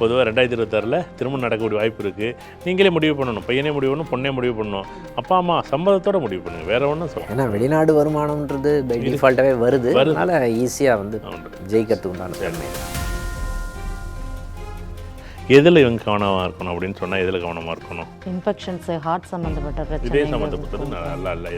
பொதுவாக ரெண்டாயிரத்தி இருபத்தாறில் திருமணம் நடக்கக்கூடிய வாய்ப்பு இருக்குது நீங்களே முடிவு பண்ணணும். பையனே முடிவு பண்ணணும் பொண்ணே முடிவு பண்ணணும். அப்பா அம்மா சம்மதத்தோட முடிவு பண்ணுங்க. வேற ஒன்றும் சொல்ல ஏன்னா வெளிநாடு வருமானம்ன்றது பை டிஃபால்ட்டாகவே வருது. அதனால ஈஸியாக வந்து. ஜெயிக்கிறதுக்கு உண்டான தன்மை. எதில் இவங்க கவனமாக இருக்கணும் அப்படின்னு சொன்னால் எதில் கவனமாக இருக்கணும்? இன்ஃபெக்ஷன்ஸ் ஹார்ட் சம்மந்தப்பட்ட இதே பிரச்சனை சம்மந்தப்பட்டது நல்லா இல்லை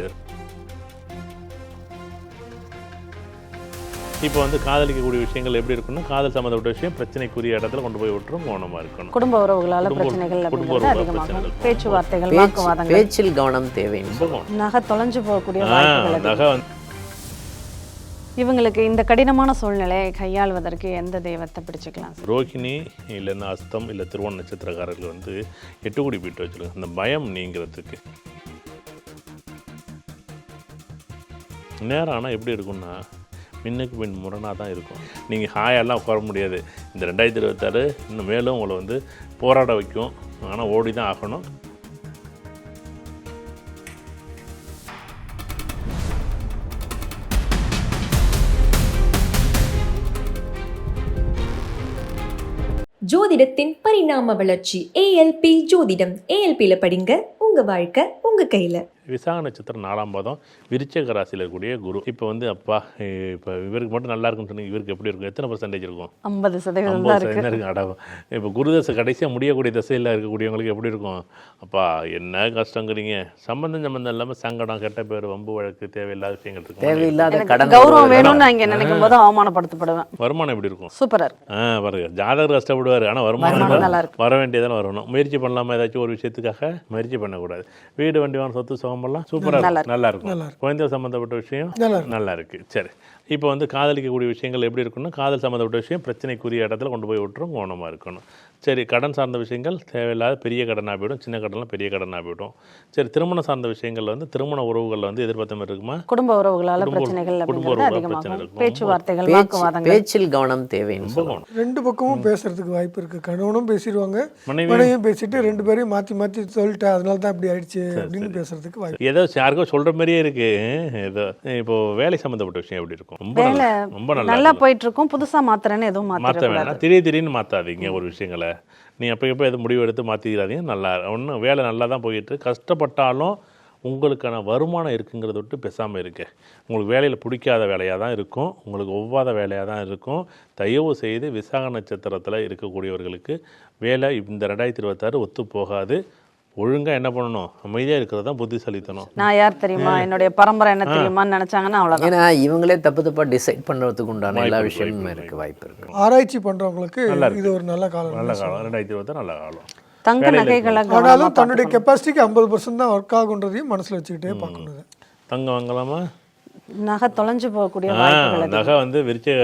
இப்போ வந்து காதலிக்கக்கூடிய விஷயங்கள் எப்படி இருக்குன்னா காதல் சம்மந்தப்பட்ட விஷயம் பிரச்சனைக்குரிய இடத்துல கொண்டு போய் விட்டுரும் கவனமாக இருக்கணும். குடும்ப உறவுகளால பிரச்சனைகள் குடும்ப அதிகமாகும். பிரச்சனைகள். பேச்சுவார்த்தைகள் பேச்சு வாக்குவாதங்கள். பேச்சில் கவனம் கவனம். நகை தொலைஞ்சு போகக்கூடிய. நகை வந்து இவங்களுக்கு இந்த கடினமான சூழ்நிலையை கையாள்வதற்கு எந்த தெய்வத்தை பிடிச்சுக்கலாம்? ரோகிணி இல்லைன்னா அஸ்தம் இல்லை திருவோண நட்சத்திரக்காரர்கள் வந்து எட்டு கோடி போயிட்டு வச்சுருங்க அந்த பயம் நீங்கிறதுக்கு. நேரம் ஆனால் எப்படி இருக்கும்னா பின்னுக்கு பின் முரணாக தான் இருக்கும். நீங்கள் ஹாயெல்லாம் உட்கார முடியாது. இந்த ரெண்டாயிரத்தி இருபத்தாறு இன்னும் மேலும் உங்களை வந்து போராட வைக்கும். ஆனால் ஓடி தான் ஆகணும். ஜோதிடத்தின் பரிணாம வளர்ச்சி ஏஎல்பி ஜோதிடம். ஏஎல்பியில் படிங்க. உங்கள் வாழ்க்கை உங்கள் கையில். விசாக நட்சத்திரம் நாலாம் பாதம் விருச்சக ராசியில் இருக்கக்கூடிய குரு. இப்போ வந்து அப்பா இப்போ இவருக்கு மட்டும் நல்லா இருக்குன்னு சொன்னீங்க இவருக்கு எப்படி இருக்கும்? எத்தனை பர்சன்டேஜ் இருக்கும்? ஐம்பது சதவீதம் ஐம்பது தான் இருக்கு. சதவீதம் இப்போ குருதசை கடைசியாக முடியக்கூடிய திசையில் இருக்கக்கூடியவங்களுக்கு எப்படி இருக்கும்? அப்பா என்ன கஷ்டங்கிறீங்க? சம்பந்தம் சம்பந்தம் இல்லாமல் சங்கடம் கெட்ட பேர் வம்பு வழக்கு தேவையில்லாத விஷயங்கள் இருக்கு. தேவையில்லாத கடன் கௌரவம் வேணும்னு நான் இங்க நினைக்கும் போது அவமானப்படுத்தப்படுவேன். வருமானம் எப்படி இருக்கும்? சூப்பரா இருக்கு. ஆ பாருங்க ஜாதகர் கஷ்டப்படுவார் ஆனால் வருமானம். வர வேண்டியதான வரணும். முயற்சி பண்ணலாமா ஏதாச்சும் ஒரு விஷயத்துக்காக? முயற்சி பண்ணக்கூடாது. வீடு வண்டி வாங்க சொத்து சுகமெல்லாம் சூப்பராக நல்லா இருக்கும் நல்லா இருக்கும் குழந்தை சம்மந்தப்பட்ட விஷயம் நல்லா இருக்கு சரி. இப்போ வந்து காதலிக்கக்கூடிய விஷயங்கள் எப்படி இருக்குன்னா காதல் சம்மந்தப்பட்ட விஷயம் பிரச்சனைக்குரிய இடத்துல கொண்டு போய் விட்டுரும் கவனமாக இருக்கணும். சரி கடன் சார்ந்த விஷயங்கள் தேவையில்லாத பெரிய கடனாக போயிடும் சின்ன கடன்லாம் பெரிய கடனாக போயிடும். சரி திருமணம் சார்ந்த விஷயங்கள் வந்து திருமண உறவுகளில் வந்து எதிர்பார்த்த மாதிரி இருக்குமா? குடும்ப உறவுகளால பிரச்சனைகள் குடும்ப அப்படிங்கிறது உறவுகளால. பேச்சுவார்த்தைகள் பேச்சில் கவனம் தேவைன்னு ரெண்டு பக்கமும் பேசுறதுக்கு வாய்ப்பு இருக்கு. கணவனும் பேசிடுவாங்க மனைவி மனைவியும் பேசிட்டு ரெண்டு பேரையும் மாத்தி மாத்தி சொல்லிட்டேன் அதனால தான் இப்படி ஆயிடுச்சு அப்படின்னு பேசுறதுக்கு வாய்ப்பு ஏதோ யாருக்கோ சொல்ற மாதிரியே இருக்கு. ஏதோ இப்போ வேலை சம்மந்தப்பட்ட விஷயம் எப்படி இருக்கும்? ரொம்ப நல்லா ரொம்ப நல்லா. போயிட்டு இருக்கும். புதுசா மாத்துறேன்னு எதுவும் மாற்ற மாத்திரக்கூடாது வேணாம். திடீர் திடீர்னு மாற்றாதீங்க ஒரு விஷயங்களை. நீ அப்போ எப்போ எதுவும் முடிவு எடுத்து மாற்றிக்கிறாதீங்க நல்லா ஒன்றும் வேலை நல்லா தான் போயிட்டு கஷ்டப்பட்டாலும் உங்களுக்கான வருமானம் இருக்குங்கிறத விட்டு பேசாமல் இருக்கு உங்களுக்கு வேலையில் பிடிக்காத வேலையாக தான் இருக்கும் உங்களுக்கு ஒவ்வாத வேலையாக தான் இருக்கும். தயவு செய்து விசாக நட்சத்திரத்தில் இருக்கக்கூடியவர்களுக்கு வேலை இந்த ரெண்டாயிரத்தி இருபத்தாறு ஒத்து போகாது. ஒழுங்காக என்ன பண்ணணும்? அமைதியாக இருக்கிறது தான் புத்திசாலித்தனம். நான் யார் தெரியுமா? என்னுடைய பரம்பரை என்ன தெரியுமான்னு நினைச்சாங்கன்னா அவ்வளவுதான். ஏன்னா இவங்களே தப்பு தப்பா டிசைட் பண்றதுக்கு உண்டான எல்லா விஷயமும் இருக்கு வாய்ப்பு இருக்கு. ஆராய்ச்சி பண்றவங்களுக்கு. இது ஒரு நல்ல காலம். நல்ல காலம். ரெண்டாயிரத்தி இருபத்தாறு நல்ல காலம். தங்க நகைகளை ஆனாலும் தன்னுடைய. கெப்பாசிட்டிக்கு ஐம்பது பர்சன்ட் தான் ஒர்க் ஆகுன்றதையும் மனசுல வச்சுக்கிட்டே பார்க்கணும் இதை. தங்கம் வாங்கலாமா? நகை தொலைஞ்சு போகக்கூடிய. நகை வந்து விருச்சிக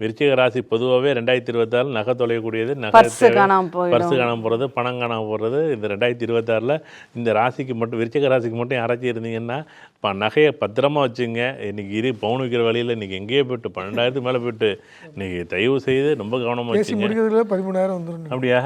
விருச்சிக ராசி பொதுவாகவே ரெண்டாயிரத்தி இருபத்தாறு நகை தொலையக்கூடியது நகை பர்ஸ் தேவை- காணாம போயிடும். பர்ஸ் காணாம போகிறது பணம் காணாம போகிறது இந்த ரெண்டாயிரத்தி இருபத்தாறில் இந்த ராசிக்கு மட்டும் விருச்சிக ராசிக்கு மட்டும் யாராச்சும் இருந்தீங்கன்னா இப்போ நகையை பத்திரமா வச்சுங்க. இன்னைக்கு இரு பவுன் விற்கிற வழியில் இன்னைக்கு எங்கேயோ போயிட்டு பன்னெண்டாயிரத்துக்கு மேலே போயிட்டு இன்னைக்கு தயவு செய்து ரொம்ப கவனமாக வச்சுங்க. முடிக்கிறதுல பதிமூணாயிரம் வந்துடும் அப்படியா?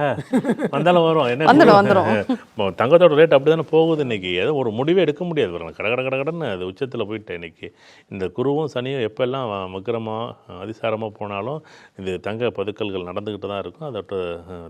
வந்தாலும் வரும். என்ன வந்துடும், வந்துடும். இப்போ தங்கத்தோட ரேட் அப்படி தானே போகுது இன்னைக்கு. ஏதோ ஒரு முடிவே எடுக்க முடியாது. பாருங்க கட கட கட கடன்னு அது உச்சத்தில் போயிட்டு இன்னைக்கு. இந்த குருவும் சனியும் எப்பெல்லாம் மக்கரமாக அதிசாரமாக போனாலும் இது தங்க பதுக்கல்கள் நடந்துக்கிட்டு தான் இருக்கும். அதோட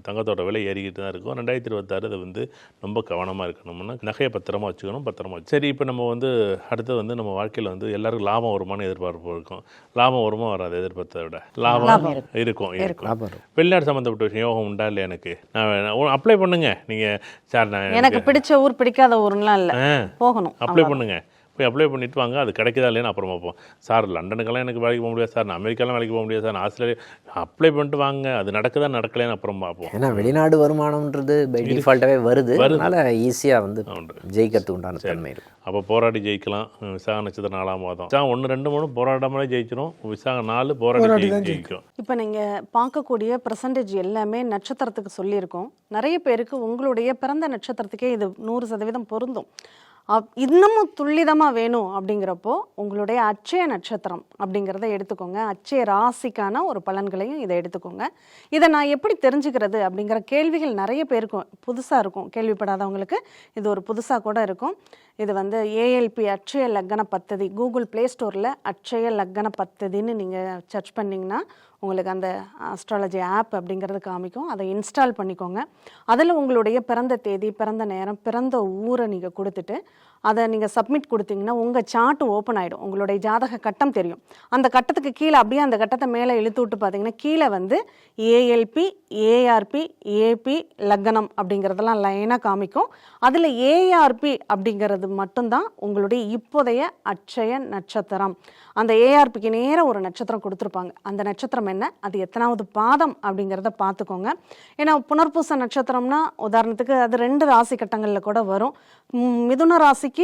தங்கத்தோட விலை ஏறிக்கிட்டு தான் இருக்கும். ரெண்டாயிரத்தி இருபத்தாறு இது வந்து ரொம்ப கவனமாக இருக்கணும்னா நகையை பத்திரமா வச்சுக்கணும் பத்திரமா வச்சு சரி இப்போ நம்ம வந்து அடுத்து வந்து நம்ம வாழ்க்கையில் வந்து எல்லாருக்கும் லாபம் வருமானு எதிர்பார்ப்பு இருக்கும். லாபம் வருமா வராது எதிர்பார்த்ததை விட. லாபம் இருக்கும். இருக்கும். வெளிநாடு சம்மந்தப்பட்ட விஷயம் யோகம் உண்டா இல்லையா எனக்கு? நான் அப்ளை பண்ணுங்க. நீங்கள் சார் நான் எனக்கு பிடிச்ச ஊர் பிடிக்காத ஊர்லாம் இல்ல. போகணும் அப்ளை பண்ணுங்க. போய் அப்ளை பண்ணிட்டு வாங்க. அது கிடைக்குதா இல்லைன்னு அப்புறம் பார்ப்போம். சார் லண்டனுக்கெல்லாம் எனக்கு வேலைக்கு போக முடியாது சார் நான் அமெரிக்காலாம் வேலைக்கு போக முடியாது சார் நான் ஆஸ்திரேலியா அப்ளை பண்ணிட்டு வாங்க. அது நடக்குதா நடக்கலைன்னு அப்புறம் பார்ப்போம். ஏன்னா வெளிநாடு வருமானம்ன்றது பை டிஃபால்ட்டாகவே வருது. அதனால ஈஸியா வந்து உண்டு. ஜெயிக்கிறதுக்கு உண்டான தன்மை இருக்கும் அப்போ போராடி ஜெயிக்கலாம். விசாக நட்சத்திரம் நாலாம் மாதம். விசாகம் ஒன்று ரெண்டு மூணு போராடாமலே ஜெயிச்சிரும். விசாகம் நாலு போராடி ஜெயிக்கும். இப்போ நீங்கள் பார்க்கக்கூடிய பர்சன்டேஜ் எல்லாமே நட்சத்திரத்துக்கு சொல்லியிருக்கோம். நிறைய பேருக்கு உங்களுடைய பிறந்த நட்சத்திரத்துக்கே இது நூறு சதவீதம் பொருந்தும். இன்னமும் துல்லிதமாக வேணும் அப்படிங்கிறப்போ உங்களுடைய அச்சய நட்சத்திரம் அப்படிங்கிறத எடுத்துக்கோங்க. அச்சய ராசிக்கான ஒரு பலன்களையும் இதை எடுத்துக்கோங்க. இதை நான் எப்படி தெரிஞ்சுக்கிறது அப்படிங்கிற கேள்விகள் நிறைய பேருக்கும் புதுசாக இருக்கும். கேள்விப்படாதவங்களுக்கு இது ஒரு புதுசாக கூட இருக்கும். இது வந்து ஏஎல்பி அச்சய லக்கண பத்ததி. கூகுள் ப்ளே ஸ்டோரில் அட்சய லக்கண பத்ததின்னு நீங்கள் சர்ச் பண்ணிங்கன்னா உங்களுக்கு அந்த அஸ்ட்ராலஜி ஆப் அப்படிங்கிறது காமிக்கும். அதை இன்ஸ்டால் பண்ணிக்கோங்க. அதில் உங்களுடைய பிறந்த தேதி பிறந்த நேரம் பிறந்த ஊரை நீங்கள் கொடுத்துட்டு அதை நீங்கள் சப்மிட் கொடுத்தீங்கன்னா உங்கள் சார்ட் ஓப்பன் ஆகிடும் உங்களுடைய ஜாதக கட்டம் தெரியும். அந்த கட்டத்துக்கு கீழே அப்படியே அந்த கட்டத்தை மேலே இழுத்து விட்டு பார்த்தீங்கன்னா கீழே வந்து ஏஎல்பி ஏஆர்பி ஏபி லக்னம் அப்படிங்கிறதெல்லாம் லைனாக காமிக்கும். அதில் ஏஆர்பி அப்படிங்கிறது மட்டும்தான் உங்களுடைய இப்போதைய அட்சய நட்சத்திரம். அந்த ஏஆர்பிக்கு நேராக ஒரு நட்சத்திரம் கொடுத்துருப்பாங்க. அந்த நட்சத்திரம் என்ன? அது எத்தனாவது பாதம் அப்படிங்கிறத பார்த்துக்கோங்க. ஏன்னா புனர்பூச நட்சத்திரம்னா உதாரணத்துக்கு அது ரெண்டு ராசி கட்டங்களில் கூட வரும். மிதுன ராசிக்கு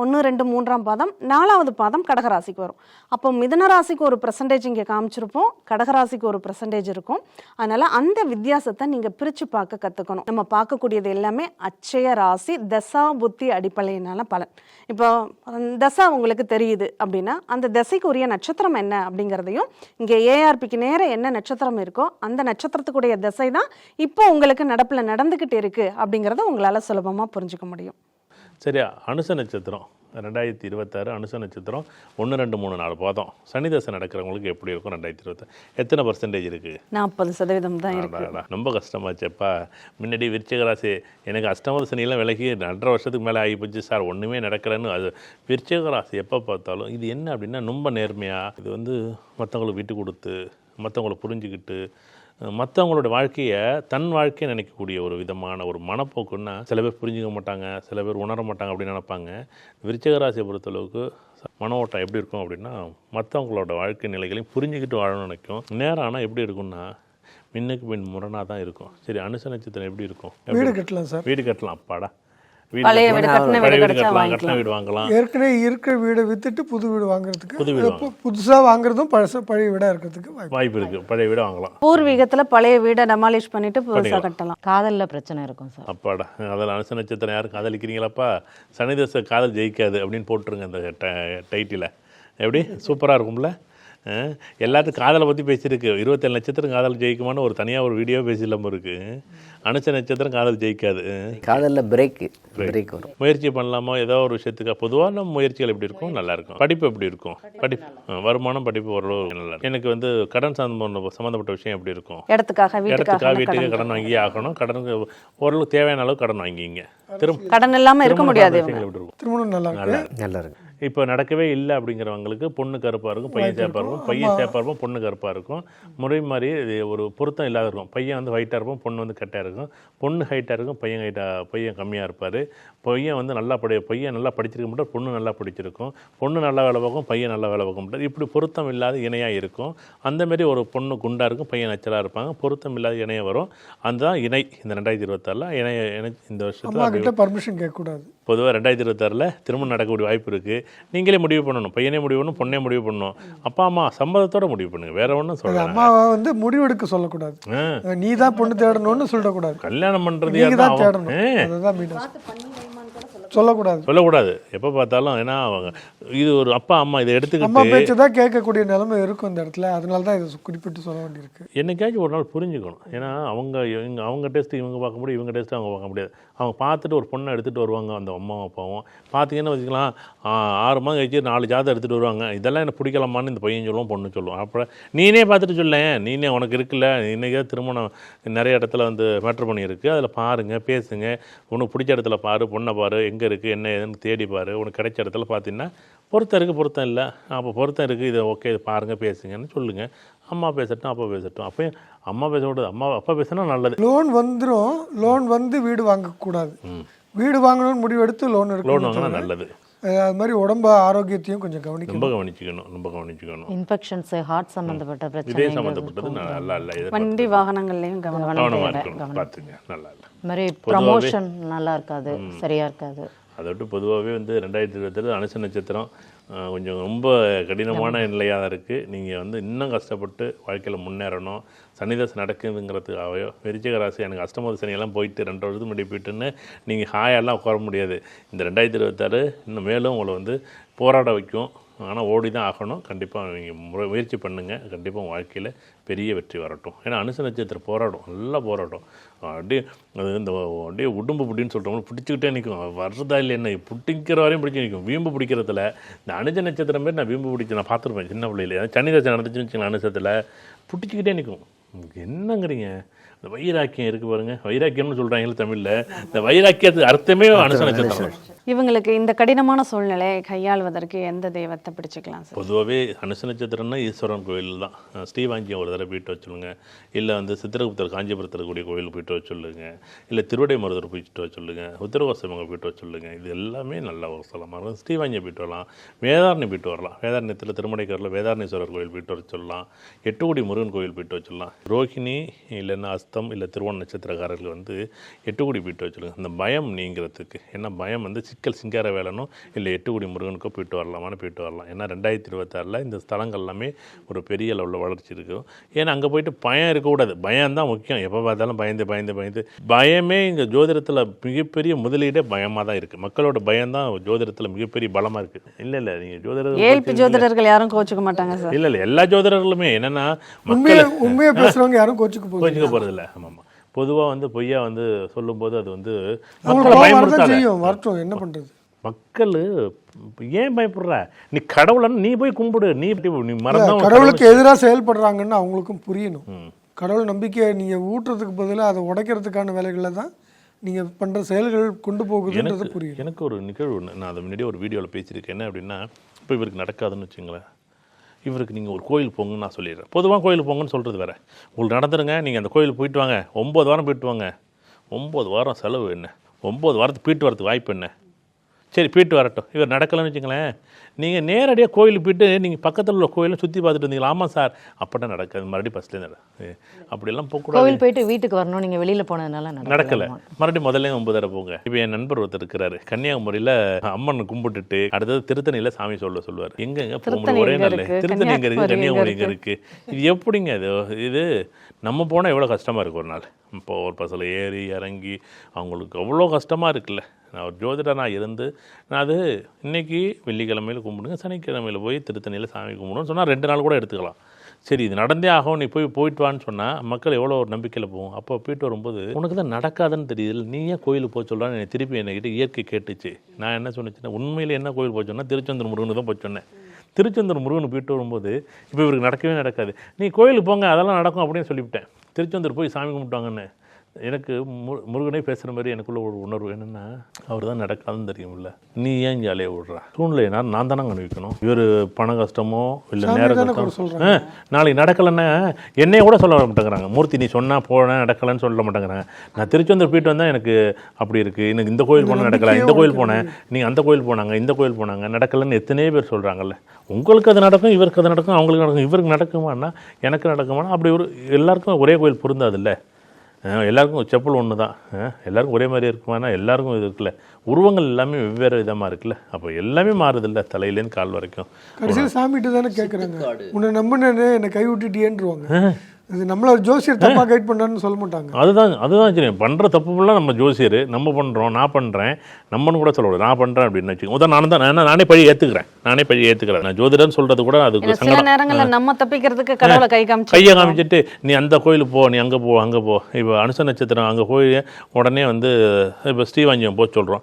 ஒன்று ரெண்டு மூன்றாம் பாதம் நாலாவது பாதம் கடகராசிக்கு வரும். அப்போ மிதுன ராசிக்கு ஒரு பர்சன்டேஜ் இங்கே காமிச்சிருப்போம். கடகராசிக்கு ஒரு பர்சன்டேஜ் இருக்கும். அதனால் அந்த வித்தியாசத்தை நீங்கள் பிரித்து பார்க்க கற்றுக்கணும் நம்ம பார்க்கக்கூடியது எல்லாமே அச்சய ராசி தசா புத்தி அடிப்படையினால பலன். இப்போ தசா உங்களுக்கு தெரியுது அப்படின்னா அந்த தசைக்கு உரிய நட்சத்திரம் என்ன அப்படிங்கிறதையும் இங்கே ஏஆர்பிக்கு நேரம் என்ன நட்சத்திரம் இருக்கோ அந்த நட்சத்திரத்துக்குடைய தசை தான் இப்போ உங்களுக்கு நடப்பில் நடந்துக்கிட்டு இருக்குது அப்படிங்கிறத உங்களால் சுலபமாக புரிஞ்சுக்க முடியும். சரியா அனுச நட்சத்திரம். ரெண்டாயிரத்தி இருபத்தாறு அனுச நட்சத்திரம். ஒன்று ரெண்டு மூணு நாலு. பாதம் சனி தசை நடக்கிறவங்களுக்கு எப்படி இருக்கும் ரெண்டாயிரத்தி இருபத்தாறு? எத்தனை பர்சன்டேஜ் இருக்குது நாற்பது சதவீதம் தான் ரொம்ப கஷ்டமாச்சேப்பா. முன்னாடி விருச்சிக ராசி எனக்கு அஷ்டமத சனியெல்லாம் விலகி ரெண்டரை வருஷத்துக்கு மேலே ஆகி போச்சு சார். ஒன்றுமே நடக்கலைன்னு அது விருச்சிக ராசி எப்போ பார்த்தாலும் இது என்ன அப்படின்னா ரொம்ப நேர்மையாக இது வந்து மற்றவங்களுக்கு விட்டு கொடுத்து மற்றவங்கள புரிஞ்சுக்கிட்டு மற்றவங்களோட வாழ்க்கையை தன் வாழ்க்கையை நினைக்கக்கூடிய ஒரு விதமான ஒரு மனப்போக்குன்னா சில பேர் புரிஞ்சுக்க மாட்டாங்க சில பேர் உணர மாட்டாங்க அப்படின்னு நினைப்பாங்க. விருச்சிக ராசியை பொறுத்தளவுக்கு மன ஓட்டம் எப்படி இருக்கும் அப்படின்னா மற்றவங்களோட வாழ்க்கை நிலைகளையும் புரிஞ்சுக்கிட்டு வாழணும்னு நினைக்கும். நேரம் ஆனால் எப்படி இருக்கும்னா மின்னுக்கு மின் முரணாக தான் இருக்கும். சரி அனுச நட்சத்திரம் எப்படி இருக்கும்? எப்படி வீடு? கட்டலாம் சார். வீடு கட்டலாம். அப்பாடா. பழைய. வீடு, கட்டின வீடு கிடைச்சா வாங்கிக்கலாம். வாங்கலாம். ஏற்கனவே இருக்கிற வீடை வித்துட்டு புது வீடு வாங்குறதுக்கு புது வீடு இப்போ புதுசா வாங்குறதும் பழச பழைய வீடா இருக்கிறதுக்கு வாய்ப்பு வாய்ப்பு இருக்குது பழைய வீடு வாங்கலாம். பூர்வீகத்துல பழைய வீடை டெமாலிஷ் பண்ணிட்டு புதுசா பண்ணிக்கலாம். கட்டலாம். காதல்ல பிரச்சனை இருக்கும் சார். அப்பாடா அதில் அனுச நட்சத்திரம் யாரும் காதலிக்கிறீங்களாப்பா? சனிதசை காதல் ஜெயிக்காது அப்படின்னு போட்டுருங்க அந்த டைட்டில். எப்படி? சூப்பராக இருக்கும்ல? ஆ? எல்லாத்துக்கும் காதலை பற்றி பேசியிருக்கு. இருபத்தேழு நட்சத்திரம் காதல் ஜெயிக்குமான்னு ஒரு தனியாக ஒரு வீடியோ பேசிடலாம இருக்கு. அனுச நட்சத்திரம் காதல் ஜெயிக்காது? காதலில் பிரேக் பிரேக் வரும். முயற்சி பண்ணலாமா? ஏதோ ஒரு விஷயத்துக்கு? பொதுவான முயற்சிகள் எப்படி இருக்கும்? நல்லா இருக்கும். படிப்பு எப்படி இருக்கும்? படிப்பு வருமானம் படிப்பு ஓரளவு நல்லா இருக்கும். எனக்கு வந்து கடன் சம்பந்த சம்மந்தப்பட்ட விஷயம் எப்படி இருக்கும்? இடத்துக்காக இடத்துக்காக வீட்டுக்கு கடன் வாங்கியே ஆகணும். கடனுக்கு ஓரளவு தேவையான அளவு கடன் வாங்கிங்க திரும்ப கடன் இல்லாம இருக்க முடியாது இருக்கும்? திருமணம் நல்லா நல்லா இருக்கு. இப்போ நடக்கவே இல்லை அப்படிங்கிறவங்களுக்கு பொண்ணு கருப்பாக இருக்கும் பையன் சேப்பாக இருக்கும். பையன் சேப்பாக இருக்கும் பொண்ணு கருப்பாக இருக்கும். முறை மாதிரி ஒரு பொருத்தம் இல்லாத இருக்கும். பையன் வந்து ஹைட்டாக இருக்கும் பொண்ணு வந்து கட்டாக இருக்கும். பொண்ணு ஹைட்டாக இருக்கும் பையன் ஹைட்டாக பையன் கம்மியாக இருப்பார். பையன் வந்து நல்லா படி பையன் நல்லா படிச்சிருக்க மாட்டார் பொண்ணு நல்லா படிச்சிருக்கும். பொண்ணு நல்லா வேலை பார்க்கும் பையன் நல்லா வேலை பார்க்க மாட்டார். இப்படி பொருத்தம் இல்லாத இணையாக இருக்கும். அந்த மாதிரி ஒரு பொண்ணு குண்டாக இருக்கும் பையன் நச்சலாக இருப்பாங்க. பொருத்தம் இல்லாத இணையம் வரும். அந்த இணை. இந்த ரெண்டாயிரத்தி இருபத்தாறில் இணைய இணை இந்த வருஷத்தில் பர்மிஷன் கேட்கக்கூடாது. பொதுவாக ரெண்டாயிரத்தி இருபத்தாறில் திருமணம் நடக்கக்கூடிய வாய்ப்பு இருக்குது நீங்களே முடிவு பண்ணணும். பையனே முடிவு பண்ணணும் பொண்ணே முடிவு பண்ணணும். அப்பா அம்மா சம்மதத்தோட முடிவு பண்ணுங்க. வேற ஒன்றும் சொல்லுங்க அம்மாவை வந்து முடிவெடுக்க சொல்லக்கூடாது. நீ தான் பொண்ணு தேடணும்னு சொல்லிடக்கூடாது கல்யாணம் பண்ணுறது தான் தேடணும். சொல்லக்கூடாது. சொல்லக்கூடாது. எப்போ பார்த்தாலும் ஏன்னா அவங்க இது ஒரு அப்பா அம்மா இதை அம்மா எடுத்துக்கிட்டு பேச்சு தான் கேட்கக்கூடிய நிலைமை இருக்கும் இந்த இடத்துல. அதனால தான் இதை குறிப்பிட்டு சொல்ல வேண்டியிருக்கு. என்னைக்காச்சும் ஒரு நாள் புரிஞ்சுக்கணும். ஏன்னா அவங்க இவங்க அவங்க டெஸ்ட் இவங்க பார்க்க முடியும் இவங்க டெஸ்ட் அவங்க பார்க்க முடியாது. அவங்க பார்த்துட்டு ஒரு பொண்ணை எடுத்துகிட்டு வருவாங்க அந்த அம்மாவும் அப்பாவும். பார்த்தீங்கன்னா வச்சுக்கலாம் ஆறு மாதம் கழிச்சு நாலு ஜாதகம் எடுத்துகிட்டு வருவாங்க. இதெல்லாம் என்ன பிடிக்கலாமான்னு இந்த பையன் சொல்லுவோம் பொண்ணு சொல்லுவோம் அப்புறம் நீனே பார்த்துட்டு சொல்லேன் நீனே உனக்கு இருக்குல்ல இன்றைக்கே திருமணம் நிறைய இடத்துல வந்து மேட்ரு பண்ணி இருக்குது அதில் பாருங்கள் பேசுங்க. உனக்கு பிடிச்ச இடத்துல பாரு பொண்ணை பாரு எங்கே இருக்குது என்ன ஏதுன்னு தேடி பாரு. உனக்கு கிடைச்ச இடத்துல பார்த்தீங்கன்னா பொருத்தம் இருக்குது பொருத்தம் இல்லை. அப்போ பொருத்தம் இருக்குது இது ஓகே இது பாருங்கள் பேசுங்கன்னு சொல்லுங்கள் அம்மா பேசட்டும் அப்பா பேசட்டும். அப்போ அம்மா பேசக்கூடாது அம்மா அப்பா பேசினா நல்லது. லோன் வந்துரும். லோன் வந்து வீடு வாங்கக்கூடாது. வீடு வாங்கணும்னு முடிவு எடுத்து லோன் லோன் வாங்கினா நல்லது. அது மாதிரி உடம்பு ஆரோக்கியத்தையும் கொஞ்சம் கவனிக்கணும். ரொம்ப கவனிச்சுக்கணும் ரொம்ப கவனிச்சுக்கணும். இன்ஃபெக்ஷன்ஸ் ஹார்ட் சம்பந்தப்பட்ட இதே பிரச்சனை சம்மந்தப்பட்டது நல்லா இல்லை வண்டி வாகனங்கள்லயும் கவனம் கவனமாக இருக்கணும் பார்த்துங்க நல்லா இல்லை. மாதிரி ப்ரமோஷன் நல்லா இருக்காது சரியா இருக்காது. அதை விட்டு பொதுவாகவே வந்து ரெண்டாயிரத்தி இருபத்தேழு அனுச நட்சத்திரம் கொஞ்சம் ரொம்ப கடினமான நிலையாக தான் இருக்குது நீங்கள் வந்து இன்னும் கஷ்டப்பட்டு வாழ்க்கையில் முன்னேறணும். சனிதாசம் நடக்குதுங்கிறதுக்காகவே விருச்சிக ராசி எனக்கு அஷ்டமத சனியெல்லாம் போயிட்டு ரெண்டு வருஷத்துக்கு முன்னாடி போயிட்டுன்னு நீங்கள் ஹாயெல்லாம் உட்கார முடியாது. இந்த ரெண்டாயிரத்தி இருபத்தாறு இன்னும் மேலும் உங்களை வந்து போராட வைக்கும். ஆனால் ஓடி தான் ஆகணும். கண்டிப்பாக நீங்கள் முறை முயற்சி பண்ணுங்கள் கண்டிப்பாக வாழ்க்கையில் பெரிய வெற்றி வரட்டும். ஏன்னா அனுச நட்சத்திரம் போராடும் நல்லா போராடும் அப்படியே அது இந்த அப்படியே உடம்பு பிடின்னு சொல்கிறவங்க பிடிச்சிக்கிட்டே நிற்கும் வர்றதா இல்லை என்ன பிடிக்கிற வரையும் பிடிச்சி நிற்கும் வீம்பு பிடிக்கிறதுல இந்த அனுஜ நட்சத்திரம் பேர் நான் வீம்பு பிடிச்சி நான் பார்த்துருப்பேன் சின்ன பிள்ளையில. சனி தசை நடந்துச்சுன்னு வச்சுக்கலாம் அனுசத்தில் பிடிச்சிக்கிட்டே நிற்கும் என்னங்கிறீங்க? இந்த வைராக்கியம் இருக்குது பாருங்கள் வைராக்கியம்னு சொல்கிறாங்களே தமிழில். இந்த வைராக்கியத்துக்கு அர்த்தமே அனுச நட்சத்திரம். இவங்களுக்கு இந்த கடினமான சூழ்நிலையை கையாள்வதற்கு எந்த தெய்வத்தை பிடிச்சிக்கலாம் சார்? பொதுவாகவே அனுச நட்சத்திரம்னா ஈஸ்வரன் கோயில் தான். ஸ்ரீவாஞ்சியம் ஒரு தடவை போயிட்டு வச்சுருங்க இல்லை வந்து சித்திரகுப்தர் காஞ்சிபுரத்தில் இருக்கக்கூடிய கோயில் போயிட்டு வச்சுருங்க இல்லை திருவடை மருதர் போயிட்டு வச்சுருங்க சொல்லுங்க. உத்தரவாசமங்க போயிட்டு வச்சுருங்க இது எல்லாமே நல்ல ஒரு ஸ்தலமாக இருக்கும். ஸ்ரீவாஞ்சியம் போயிட்டு வரலாம். வேதாரணி போயிட்டு வரலாம். வேதாரணியத்தில் திருமடைக்கரில் வேதாரண்யேஸ்வரர் கோயில் போயிட்டு வர சொல்லலாம். எட்டுக்குடி முருகன் கோயில் போயிட்டு வச்சுடலாம் ரோஹிணி இல்லைன்னா அஸ்தம் இல்லை திருவோண நட்சத்திரக்காரர்கள் வந்து எட்டுக்குடி போயிட்டு வச்சுருங்க அந்த பயம் நீங்கிறதுக்கு ஏன்னா பயம் வந்து சிக்கல் சிங்கார வேலனும் இல்லை எட்டுக்குடி முருகனுக்கோ போயிட்டு வரலாமான்னு போயிட்டு வரலாம். ஏன்னா ரெண்டாயிரத்தி இருபத்தாறில் இந்த ஸ்தலங்கள் எல்லாமே ஒரு பெரிய அளவில் வளர்ச்சி இருக்கும் ஏன்னா அங்கே போயிட்டு பயம் இருக்கக்கூடாது. பயம் தான் முக்கியம். எப்போ பார்த்தாலும் பயந்து பயந்து பயந்து. பயமே இங்கே ஜோதிடத்தில் மிகப்பெரிய முதலீடே பயமாக தான் இருக்குது மக்களோட பயம் தான் ஜோதிடத்தில் மிகப்பெரிய பலமாக இருக்குது இல்லை இல்லை நீங்கள் படிச்சிருக்கீங்க. ஜோதிடர்கள் யாரும் கோச்சுக்க மாட்டாங்க சார். இல்லை இல்லை எல்லா ஜோதிடர்களுமே என்னென்னா உண்மையை உண்மையை பேசுறவங்க யாரும் கோச்சுக்கு கோச்சிக்க போகிறதில்ல ஆமாம் ஆமாம். பொதுவாக வந்து பொய்யா வந்து சொல்லும்போது அது வந்து வரட்டும் என்ன பண்றது? மக்கள் ஏன் பயப்படுற? நீ கடவுளன்னு நீ போய் கும்பிடு நீ நீ மறந்தா கடவுளுக்கு எதிராக செயல்படுறாங்கன்னு அவங்களுக்கும் புரியணும். கடவுள் நம்பிக்கையை நீங்க ஊட்டுறதுக்கு பதிலாக அதை உடைக்கிறதுக்கான வேலைகளில் தான் நீங்க பண்ற செயல்கள் கொண்டு போகுதுன்றது புரியும் எனக்கு ஒரு நிகழ்வு. நான் அதை முன்னாடியே ஒரு வீடியோவில் பேசியிருக்கேன். என்ன அப்படின்னா இப்போ இவருக்கு நடக்காதுன்னு வச்சுங்களேன். இவருக்கு நீங்கள் ஒரு கோயில் போங்கன்னு நான் சொல்லிடுறேன். பொதுவாக கோயில் போங்கன்னு சொல்கிறது வேறு. உங்களுக்கு நடந்துருங்க நீங்கள் அந்த கோயில் போயிட்டு வாங்க. ஒம்பது வாரம் போயிட்டு வாங்க. ஒம்பது வாரம் செலவு என்ன? ஒம்பது வாரத்துக்கு போயிட்டு வரதுக்கு வாய்ப்பு என்ன? சரி போயிட்டு வரட்டும். இவர் நடக்கலைன்னு வச்சுங்களேன் நீங்கள் நேரடியாக கோயிலுக்கு போயிட்டு நீங்கள் பக்கத்தில் உள்ள கோயிலை சுற்றி பார்த்துட்டு இருந்தீங்களா ஆமாம் சார். அப்பட்டா நடக்காது. மறுபடியும் ஃபஸ்ட்லேருந்து அப்படியெல்லாம் போகக்கூடாது கோவில் போயிட்டு வீட்டுக்கு வரணும். நீங்க வெளியில போனதுனால நடக்கல. மறுபடியும் முதல்ல ஒன்பது தடவை போங்க. இப்போ என் நண்பர் ஒருத்தர் இருக்கிறாரு. கன்னியாகுமரியில அம்மன் கும்பிட்டுட்டு அடுத்தது திருத்தணியில சாமி சொல்ல சொல்லுவார். எங்க எங்க போக ஒரே இருக்கு? திருத்தணி எங்க இருக்கு? கன்னியாகுமரி எங்க இருக்கு? இது எப்படிங்க இது? இது நம்ம போனால் எவ்வளோ கஷ்டமா இருக்கு ஒரு நாள். இப்போ ஒரு பஸ்ஸில் ஏறி இறங்கி அவங்களுக்கு அவ்வளோ கஷ்டமா இருக்குல்ல. நான் ஒரு ஜோதிடனாக இருந்து நான் அது இன்றைக்கி வெள்ளிக்கிழமையில் கும்பிடுங்க சனிக்கிழமையில் போய் திருத்தணியில் சாமி கும்பிடுன்னு சொன்னால் ரெண்டு நாள் கூட எடுத்துக்கலாம். சரி இது நடந்தே ஆகும் நீ போய் போயிட்டு வான்னு சொன்னால் மக்கள் எவ்வளோ ஒரு நம்பிக்கையில் போகும் அப்போ போயிட்டு வரும்போது உனக்கு தான் நடக்காதுன்னு தெரியுது நீ ஏன் கோயிலுக்கு போக சொல்கிறான்னு என்னை திருப்பி என்கிட்ட இயற்கை கேட்டுச்சு. நான் என்ன சொன்னேன்னா உண்மையில் என்ன கோயில் போய் சொன்னால் திருச்செந்தூர் முருகனு தான் போய் சொன்னேன். திருச்செந்தூர் முருகன் போயிட்டு வரும்போது இப்போ இவருக்கு நடக்கவே நடக்காது. நீ கோயிலுக்கு போங்க அதெல்லாம் நடக்கும் அப்படின்னு சொல்லிவிட்டேன். திருச்செந்தூர் போய் சாமி கும்பிட்டாங்கன்னு எனக்கு மு முருகனே பேசுகிற மாதிரி எனக்குள்ள ஒரு உணர்வு என்னென்னா அவர் தான் நடக்காதுன்னு தெரியும்ல. நீ ஏன் ஜாலியாக விடுற? சூழ்நிலை நான் தானே அனுபவிக்கணும் இவர் பண கஷ்டமோ இல்லை நேர கஷ்டம் நாளைக்கு நடக்கலைன்னா என்னைய கூட சொல்ல மாட்டேங்கிறாங்க. மூர்த்தி நீ சொன்னா போனேன் நடக்கலைன்னு சொல்ல மாட்டேங்கிறாங்க. நான் திருச்செந்தூர் போயிட்டு வந்தால் எனக்கு அப்படி இருக்குது எனக்கு இந்த கோயில் போனால் நடக்கல இந்த கோயில் போனேன் நீங்கள் அந்த கோயில் போனாங்க இந்த கோயில் போனாங்க. நடக்கலைன்னு எத்தனையோ பேர் சொல்கிறாங்கல்ல உங்களுக்கு அது நடக்கும் இவருக்கு அது நடக்கும் அவங்களுக்கு நடக்கும். இவருக்கு நடக்குமான்னா எனக்கு நடக்குமானா அப்படி ஒரு எல்லாருக்கும் ஒரே கோயில் பொருந்தாதுல்ல. அஹ் எல்லாருக்கும் செப்பல் ஒன்று தான். எல்லாருக்கும் ஒரே மாதிரி இருக்குமானா? எல்லாருக்கும் இது இருக்குல்ல. உருவங்கள் எல்லாமே வெவ்வேறு விதமாக இருக்குல்ல. அப்போ எல்லாமே மாறுதில்ல தலையிலேருந்து கால் வரைக்கும். கடைசியில் சாமிகிட்ட தானே கேட்குறாங்க உன்னை நம்பினே என்னை கை விட்டுட்டியேன்றுவாங்க இது நம்மள ஜோசியர் தப்பா கைட் பண்ணான்னு சொல்ல மாட்டாங்க. அதுதான் அதுதான் சரி பண்ணுற தப்புலாம் நம்ம ஜோசியர். நம்ம பண்ணுறோம் நான் பண்ணுறேன் நம்மன்னு கூட சொல்லக்கூடாது நான் பண்ணுறேன் அப்படின்னு வச்சுக்கோங்க உதான் நான் தான் நான் நானே பழி ஏற்றுக்கிறேன் நானே பழி ஏற்றுக்கிறேன் நான் ஜோதிடர்னு சொல்கிறது கூட அதுக்கு சில நேரங்கள்ல நம்ம தப்பிக்கிறதுக்கு கடவுளை கை காமிச்சு கையை காமிச்சிட்டு நீ அந்த கோயிலுக்கு போ நீ அங்கே போ அங்கே போ. இப்போ அனுச நட்சத்திரம் அங்கே போய் உடனே வந்து இப்போ ஸ்ரீவாஞ்சியம் போக சொல்கிறோம்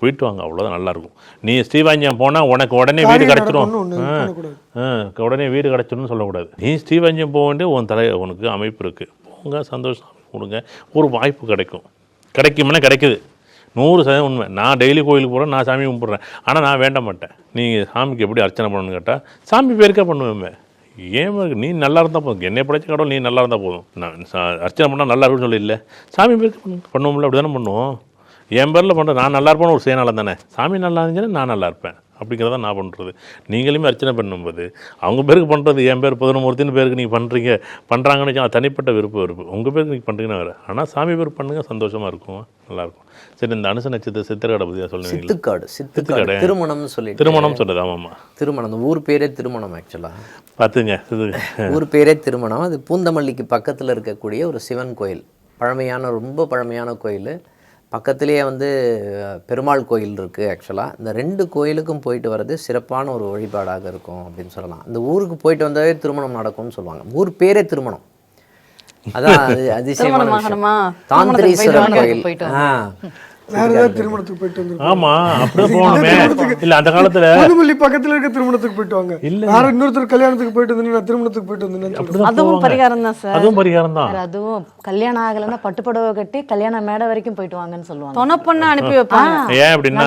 போயிட்டு வாங்க அவ்வளோதான் நல்லாயிருக்கும் நீ ஸ்ரீவாஞ்சியம் போனால் உனக்கு உடனே வீடு கிடச்சிரும். உடனே வீடு கிடச்சிரும்னு சொல்லக்கூடாது. நீ ஸ்ரீவாஞ்சியம் போக வேண்டிய உன் தலை உனக்கு அமைப்பு இருக்குது போங்க சந்தோஷம் கொடுங்க. ஒரு வாய்ப்பு கிடைக்கும். கிடைக்கும்னா கிடைக்குது. நூறு சதவீதம் உண்மை. நான் டெய்லி கோயிலுக்கு போகிறேன் நான் சாமி கும்பிட்றேன். ஆனால் நான் வேண்ட மாட்டேன். நீங்கள் சாமிக்கு எப்படி அர்ச்சனை பண்ணணும்னு கேட்டால் சாமி பேருக்கே பண்ணுவேன். ஏன் நீ நல்லா இருந்தால் போதும். என்னை படைச்ச கடவுள் நீ நல்லா இருந்தால் போதும். நான் அர்ச்சனை பண்ணால் நல்லா இருக்குன்னு சொல்லி இல்லை சாமி பேருக்கு பண்ணுவோம்ல அப்படி தானே பண்ணுவோம். என் பேரில் பண்ணுற நான் நல்லா இருப்பேன்னு ஒரு சுயநலம் தானே. சாமி நல்லா இருந்துச்சுன்னா நான் நல்லா இருப்பேன். அப்படிங்கிறத நான் பண்ணுறது நீங்களுமே அர்ச்சனை பண்ணும்போது அவங்க பேருக்கு பண்ணுறது என் பேர் பதினமூர்த்தின்னு பேருக்கு நீங்கள் பண்ணுறீங்க பண்ணுறாங்கன்னு வச்சுக்கோங்க, தனிப்பட்ட விருப்பம் விருப்பம் உங்கள் பேருக்கு நீங்கள் பண்ணுறீங்கன்னா வேறு. ஆனால் சாமி பேர் பண்ணுங்க சந்தோஷமாக இருக்கும் நல்லாயிருக்கும் சரி இந்த அனுச நட்சத்திர சித்திரக்கடை பற்றி சொல்லுவீங்களா? சித்துக்காடு சித்துக்காடு. திருமணம்னு சொல்லிட்டு. திருமணம் சொல்கிறது ஆமாம்மா திருமணம் அந்த ஊர் பேரே திருமணம் ஆக்சுவலாக பார்த்துங்க ஊர் பேரே திருமணம். அது பூந்தமல்லிக்கு பக்கத்தில் இருக்கக்கூடிய ஒரு சிவன் கோயில். பழமையான ரொம்ப பழமையான கோயில். பக்கத்துலேயே வந்து பெருமாள் கோயில் இருக்குது ஆக்சுவலாக இந்த ரெண்டு கோயிலுக்கும் போயிட்டு வர்றது சிறப்பான ஒரு வழிபாடாக இருக்கும் அப்படின்னு சொல்லலாம். இந்த ஊருக்கு போயிட்டு வந்தாவே திருமணம் நடக்கும்னு சொல்லுவாங்க. ஊர் பேரே திருமணம். அதான் அது அதிசயமான திருமணம் விஷயம். கோயில். போயிட்டு ஆ. வேற ஏதாவது திருமணத்துக்கு போயிட்டு வந்துருப்பாங்க ஆமா அப்படிதான் போகணுமே இல்ல அந்த காலத்துல பக்கத்துல இருக்க திருமணத்துக்கு போயிட்டு வாங்க. இல்ல. வேற இன்னொருத்தர் கல்யாணத்துக்கு போயிட்டு வந்து நான் திருமணத்துக்கு போயிட்டு அதுவும். பரிகாரம் தான் சார் அதுவும் பரிகாரம் தான். வேற அதுவும் கல்யாணம் ஆகலைன்னா பட்டுப்புடவை கட்டி கல்யாண மேடை வரைக்கும் போயிட்டு வாங்கன்னு சொல்லுவாங்க. தொண பொண்ணு அனுப்பி வைப்பாங்க. ஏன் அப்படின்னா.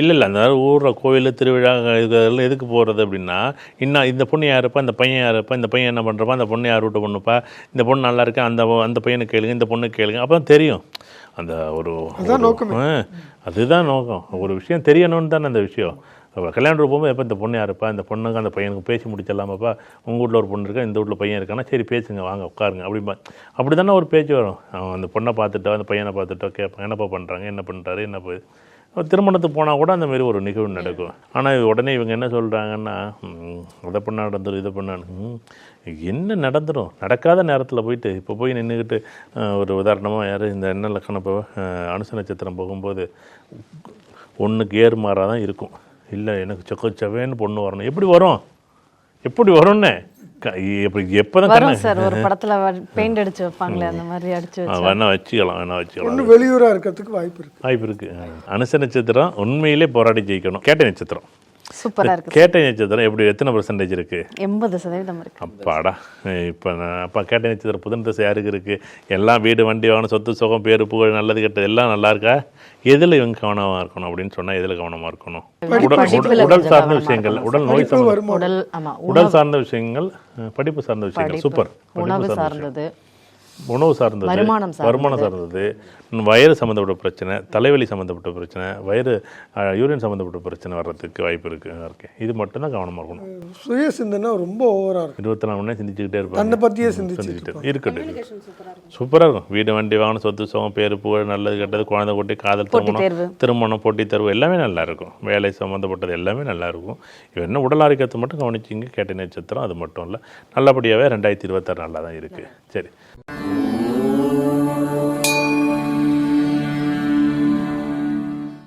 இல்ல இல்ல அந்த ஊர்ல கோயில் திருவிழா இதெல்லாம் எதுக்கு போறது அப்படின்னா இன்னும் இந்த பொண்ணு யாருப்பா இந்த பையன் யாருப்பா இந்த பையன் என்ன பண்றப்பா அந்த பொண்ணு யார் விட்டு பொண்ணுப்பா இந்த பொண்ணு நல்லா இருக்கு அந்த அந்த பையனுக்கு கேளுங்க இந்த பொண்ணுக்கு கேளுங்க அப்பதான் தெரியும். அந்த ஒரு அதுதான் நோக்கம். ஒரு விஷயம் தெரியணும்னு தானே அந்த விஷயம். அப்ப கல்யாணம் போகும்போது எப்போ இந்த பொண்ணு யாருப்பா? இந்த பொண்ணுக்கு அந்த பையனுக்கு பேசி முடிச்சிடலாமாப்பா? உங்கள் வீட்டில் ஒரு பொண்ணு இருக்கா? இந்த வீட்டில் பையன் இருக்கானா? சரி பேசுங்க வாங்க உட்காருங்க அப்படிம்பா. அப்படி தானே ஒரு பேச்சு வரும். அவன் அந்த பொண்ணை பார்த்துட்டோ அந்த பையனை பார்த்துட்டோ கேட்பான் என்னப்பா பண்ணுறாங்க என்ன பண்ணுறாரு என்ன போய் திருமணத்துக்கு போனால் கூட அந்த மாதிரி ஒரு நிகழ்வு நடக்கும். ஆனால் உடனே இவங்க என்ன சொல்கிறாங்கன்னா அதை பண்ண நடந்துடும் இதை பண்ணான்னு என்ன நடந்துடும் நடக்காத நேரத்தில் போயிட்டு இப்போ போய் நின்றுக்கிட்டு ஒரு உதாரணமாக யார் இந்த என்ன லக்கணம் இப்போ அனுச நட்சத்திரம் போகும்போது ஒன்றுக்கு ஏறுமாறாக தான் இருக்கும். இல்லை எனக்கு சொக்க செவேன்னு பொண்ணு வரணும். எப்படி வரும்? எப்படி வரும்னு? க- எப்படி எப்போ தான் வரும் சார். ஒரு படத்துல பெயிண்ட் அடிச்சு வைப்பாங்களே அந்த மாதிரி அடிச்சு வச்சு. வேணா வச்சுக்கலாம் வேணா வச்சுக்கலாம். ஒண்ணு வெளியூரா இருக்கிறதுக்கு வாய்ப்பு இருக்கு. வாய்ப்பு இருக்கு. அனுச நட்சத்திரம் உண்மையிலே போராடி ஜெயிக்கணும். கேட்டை நட்சத்திரம் சூப்பரா இருக்கு கேட்டை நட்சத்திரம் எப்படி எத்தனை பர்சன்டேஜ் இருக்கு? எண்பது சதவீதம் இருக்கு. அப்பாடா இப்போ நான் அப்பா கேட்ட நட்சத்திரம் புதன் தசை யாருக்கு இருக்கு? எல்லாம் வீடு வண்டி வாங்கணும் சொத்து சுகம் பேரு புகழ் நல்லது கெட்டது எல்லாம் நல்லா இருக்கா? எதில் இவங்க கவனமாக இருக்கணும் அப்படின்னு சொன்னால் எதில் கவனமாக இருக்கணும்? உடல் உடல் சார்ந்த கவனமா விஷயங்கள் இருக்கணும். உடல் நோய் உடல் ஆமா உடல் சார்ந்த விஷயங்கள் படிப்பு சார்ந்த விஷயங்கள். சூப்பர். உணவு. சார்ந்தது. உணவு சார்ந்தது வருமானம் சார்ந்தது. வருமானம் சார்ந்தது இன்னும் வயிறு சம்மந்தப்பட்ட பிரச்சனை தலைவலி சம்மந்தப்பட்ட பிரச்சனை வயிறு யூரின் சம்மந்தப்பட்ட பிரச்சனை வர்றதுக்கு வாய்ப்பு இருக்கு இருக்கு. இது மட்டும்தான் கவனமாக இருக்கணும். சுய சிந்தனை ரொம்ப ஓவரா இருக்கு. இருபத்தி நாலு மணி சிந்திச்சுக்கிட்டே இருப்பாங்க. தன்னை பத்தியே சிந்திச்சுட்டு சிந்திச்சுட்டு இருக்கட்டும். சூப்பராக இருக்கும். வீடு வண்டி வாகனம் சொத்து சுகம் பேரு புகழ் நல்லது கெட்டது குழந்தை குட்டி காதல். திருமணம் திருமணம் போட்டித் தேர்வு எல்லாமே நல்லா இருக்கும். வேலை சம்மந்தப்பட்டது எல்லாமே நல்லா இருக்கும். என்ன உடல் ஆரோக்கியத்தை மட்டும் கவனிச்சிங்க கேட்ட நட்சத்திரம் அது மட்டும் இல்லை. நல்லபடியாகவே ரெண்டாயிரத்தி இருபத்தாறு நல்லா தான் இருக்குது சரி. Música